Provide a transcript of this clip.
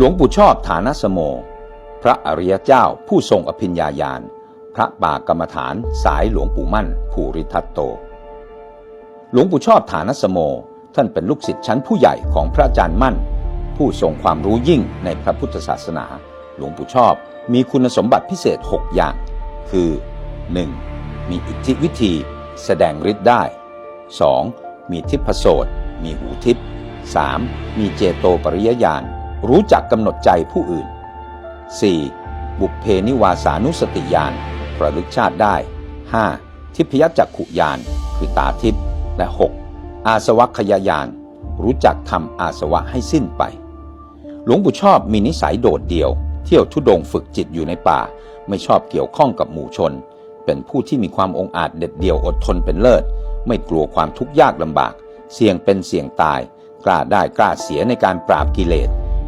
หลวงปู่ชอบฐานสโม พระอริยเจ้าผู้ทรงอภิญญาญาณ พระป่ากรรมฐานสายหลวงปู่มั่นภูริทัตโต หลวงปู่ชอบฐานสโม ท่านเป็นลูกศิษย์ชั้นผู้ใหญ่ของพระอาจารย์มั่น ผู้ทรงความรู้ยิ่งในพระพุทธศาสนา หลวงปู่ชอบมีคุณสมบัติพิเศษ 6 อย่าง คือ 1. มีอิทธิวิธี แสดงฤทธิ์ได้ 2. มีทิพโสตมีหูทิพ 3. มีเจโตปริยญาณ รู้จักกำหนดใจผู้อื่น 4. บุพเพนิวาสานุสติญาณระลึกชาติได้ 5. ทิพยจักขุญาณคือตาทิพย์และ 6. อาสวัคยายาน รู้จักทำอาสวะให้สิ้นไป หลวงปู่ชอบมีนิสัยโดดเดี่ยว เที่ยวทุดงฝึกจิตอยู่ในป่า ไม่ชอบเกี่ยวข้องกับหมู่ชน เป็นผู้ที่มีความองอาจเด็ดเดี่ยวอดทนเป็นเลิศ ไม่กลัวความทุกข์ยากลำบาก เสี่ยงเป็นเสี่ยงตาย กล้าได้กล้าเสียในการปราบกิเลส